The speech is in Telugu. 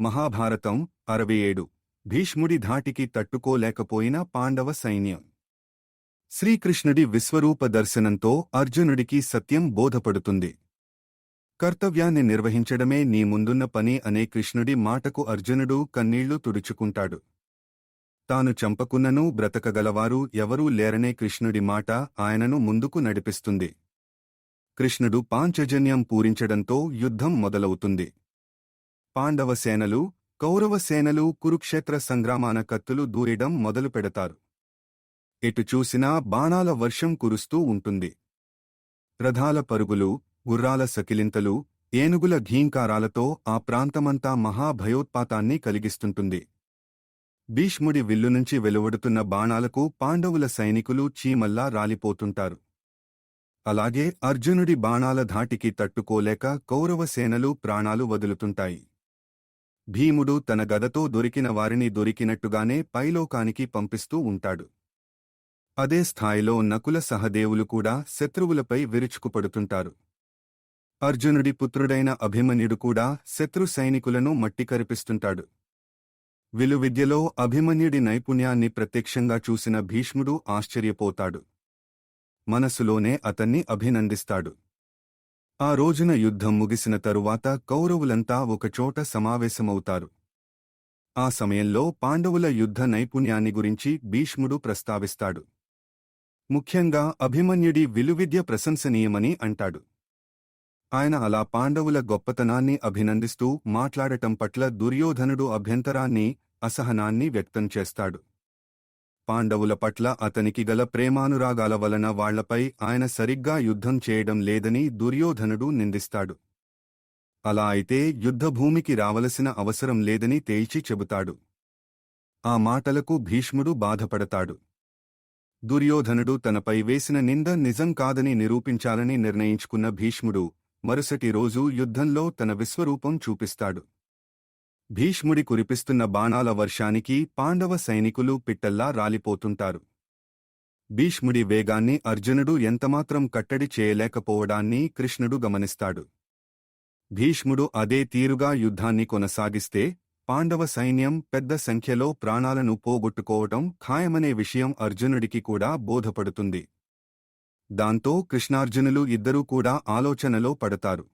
మహాభారతం అరవై ఏడు. భీష్ముడి ధాటికి తట్టుకోలేకపోయిన పాండవ సైన్యం. శ్రీకృష్ణుడి విశ్వరూప దర్శనంతో అర్జునుడికి సత్యం బోధపడుతుంది. కర్తవ్యాన్ని నిర్వహించడమే నీ ముందున్న పని అనే కృష్ణుడి మాటకు అర్జునుడు కన్నీళ్ళు తుడుచుకుంటాడు. తాను చంపకున్ననూ బ్రతకగలవారు ఎవరూ లేరనే కృష్ణుడి మాట ఆయనను ముందుకు నడిపిస్తుంది. కృష్ణుడు పాంచజన్యం పూరించడంతో యుద్ధం మొదలవుతుంది. పాండవ సేనలు కౌరవ సేనలు కురుక్షేత్ర సంగ్రామాన కత్తులు దూయడం మొదలు పెడతారు. ఎటు చూసినా బాణాల వర్షం కురుస్తూ ఉంటుంది. రథాల పరుగులు గుర్రాల సకిలింతలు ఏనుగుల ఘీంకారాలతో ఆ ప్రాంతమంతా మహాభయోత్పాతాన్ని కలిగిస్తుంటుంది. భీష్ముడి విల్లు నుంచి వెలువడుతున్న బాణాలకు పాండవుల సైనికులు చీమల్లా రాలిపోతుంటారు. అలాగే అర్జునుడి బాణాల ధాటికి తట్టుకోలేక కౌరవ సేనలు ప్రాణాలు వదులుతుంటాయి. భీముడు తన గదతో దొరికిన వారిని దొరికినట్టుగానే పైలోకానికి పంపిస్తూ ఉంటాడు. అదే స్థాయిలో నకుల సహదేవులు కూడా శత్రువులపై విరుచుకుపడుతుంటారు. అర్జునుడి పుత్రుడైన అభిమన్యుడు కూడా శత్రు సైనికులను మట్టికరిపిస్తుంటాడు. విలువిద్యలో అభిమన్యుడి నైపుణ్యాన్ని ప్రత్యక్షంగా చూసిన భీష్ముడు ఆశ్చర్యపోతాడు. మనసులోనే అతన్ని అభినందిస్తాడు. ఆ రోజున యుద్ధం ముగిసిన తరువాత కౌరవులంతా ఒకచోట సమావేశమవుతారు. ఆ సమయంలో పాండవుల యుద్ధ నైపుణ్యాన్ని గురించి భీష్ముడు ప్రస్తావిస్తాడు. ముఖ్యంగా అభిమన్యుడి విలువిద్య ప్రశంసనీయమని అంటాడు. ఆయన అలా పాండవుల గొప్పతనాన్ని అభినందిస్తూ మాట్లాడటం పట్ల దుర్యోధనుడు అభ్యంతరాన్ని అసహనాన్ని వ్యక్తం చేస్తాడు. పాండవుల పట్ల అతనికి గల ప్రేమానురాగాల వలన వాళ్ళపై ఆయన సరిగ్గా యుద్ధం చేయడం లేదని దుర్యోధనుడు నిందిస్తాడు. అలా అయితే యుద్ధభూమికి రావలసిన అవసరం లేదని తేల్చి చెబుతాడు. ఆ మాటలకు భీష్ముడు బాధపడతాడు. దుర్యోధనుడు తనపై వేసిన నింద నిజం కాదని నిరూపించాలని నిర్ణయించుకున్న భీష్ముడు మరుసటి రోజు యుద్ధంలో తన విశ్వరూపం చూపిస్తాడు. భీష్ముడి కురిపిస్తున్న బాణాల వర్షానికి పాండవ సైనికులు పిట్టల్లా రాలిపోతుంటారు. భీష్ముడి వేగాన్ని అర్జునుడు ఎంతమాత్రం కట్టడి చేయలేకపోవడాన్ని కృష్ణుడు గమనిస్తాడు. భీష్ముడు అదే తీరుగా యుద్ధాన్ని కొనసాగిస్తే పాండవ సైన్యం పెద్ద సంఖ్యలో ప్రాణాలను పోగొట్టుకోవటం ఖాయమనే విషయం అర్జునుడికి కూడా బోధపడుతుంది. దాంతో కృష్ణార్జునులు ఇద్దరూ కూడా ఆలోచనలో పడతారు.